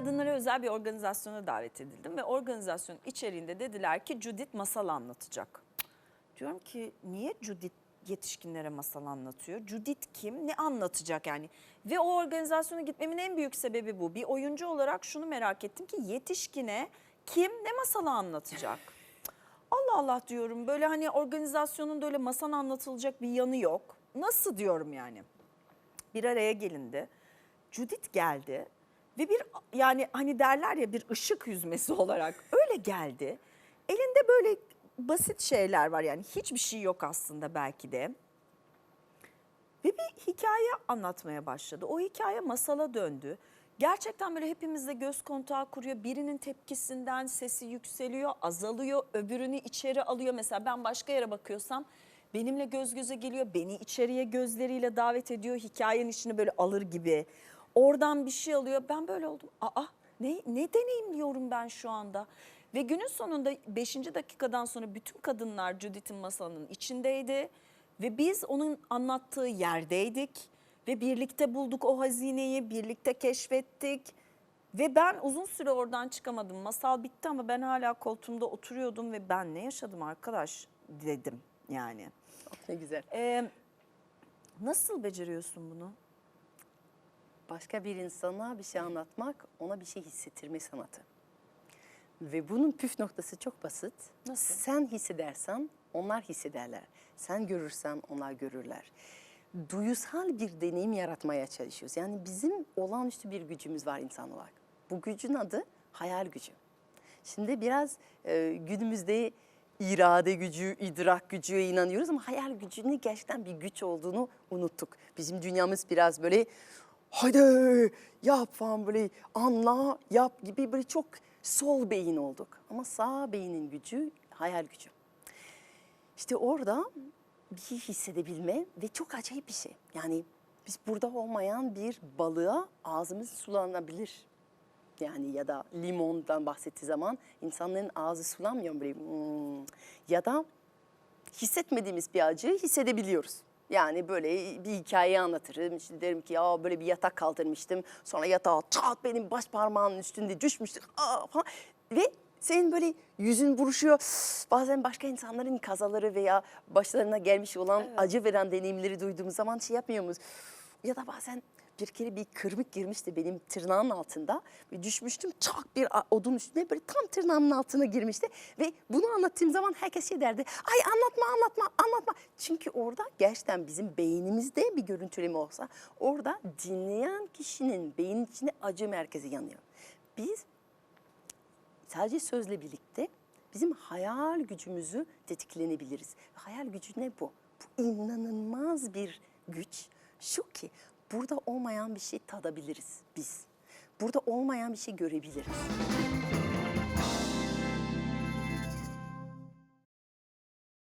kadınlara özel bir organizasyona davet edildim ve organizasyon içeriğinde dediler ki Judith masal anlatacak. Diyorum ki niye Judith yetişkinlere masal anlatıyor? Judith kim? Ne anlatacak yani? Ve o organizasyona gitmemin en büyük sebebi bu. Bir oyuncu olarak şunu merak ettim ki yetişkine kim ne masalı anlatacak? Allah Allah diyorum böyle hani organizasyonun da öyle masal anlatılacak bir yanı yok. Nasıl diyorum yani? Bir araya gelindi. Judith geldi ve bir yani hani derler ya bir ışık yüzmesi olarak öyle geldi. Elinde böyle basit şeyler var yani hiçbir şey yok aslında belki de. Ve bir hikaye anlatmaya başladı. O hikaye masala döndü. Gerçekten böyle hepimizle göz kontağı kuruyor. Birinin tepkisinden sesi yükseliyor, azalıyor, öbürünü içeri alıyor. Mesela ben başka yere bakıyorsam benimle göz göze geliyor, beni içeriye gözleriyle davet ediyor. Hikayenin içine böyle alır gibi. Oradan bir şey alıyor. Ben böyle oldum. Aa ne, ne deneyimliyorum ben şu anda? Ve günün sonunda 5. dakikadan sonra bütün kadınlar Judith'in masalının içindeydi. Ve biz onun anlattığı yerdeydik ve birlikte bulduk o hazineyi, birlikte keşfettik. Ve ben uzun süre oradan çıkamadım. Masal bitti ama ben hala koltuğumda oturuyordum ve ben ne yaşadım arkadaş dedim yani. Ne güzel. Ee, nasıl beceriyorsun bunu? Başka bir insana bir şey anlatmak, ona bir şey hissettirme sanatı. Ve bunun püf noktası çok basit. Nasıl? Sen hissedersen onlar hissederler. Sen görürsen onlar görürler. Duyusal bir deneyim yaratmaya çalışıyoruz. Yani bizim olağanüstü bir gücümüz var insan olarak. Bu gücün adı hayal gücü. Şimdi biraz e, günümüzde irade gücü, idrak gücüye inanıyoruz ama hayal gücünün gerçekten bir güç olduğunu unuttuk. Bizim dünyamız biraz böyle haydi yap falan böyle anla yap gibi böyle çok sol beyin olduk. Ama sağ beynin gücü hayal gücü. İşte orada bir hissedebilme ve çok acayip bir şey. Yani biz burada olmayan bir balığa ağzımız sulanabilir. Yani ya da limondan bahsettiği zaman insanların ağzı sulanmıyor böyle "Hmm." ya da hissetmediğimiz bir acıyı hissedebiliyoruz. Yani böyle bir hikaye anlatırım. İşte derim ki ya böyle bir yatak kaldırmıştım. Sonra yatağa çat benim baş parmağımın üstünde düşmüştük. Aa, falan. Ve senin böyle yüzün buruşuyor. Bazen başka insanların kazaları veya başlarına gelmiş olan acı veren deneyimleri duyduğumuz zaman şey yapmıyor muyuz? Ya da bazen bir kere bir kırmık girmişti benim tırnağın altında. Ve düşmüştüm çak bir odun üstüne böyle tam tırnağımın altına girmişti. Ve bunu anlattığım zaman herkes şey derdi. Ay anlatma anlatma anlatma. Çünkü orada gerçekten bizim beynimizde bir görüntüleme olsa orada dinleyen kişinin beynin içinde acı merkezi yanıyor. Biz sadece sözle birlikte bizim hayal gücümüzü tetiklenebiliriz. Hayal gücü ne bu? Bu inanılmaz bir güç. Şu ki burada olmayan bir şey tadabiliriz biz. Burada olmayan bir şey görebiliriz.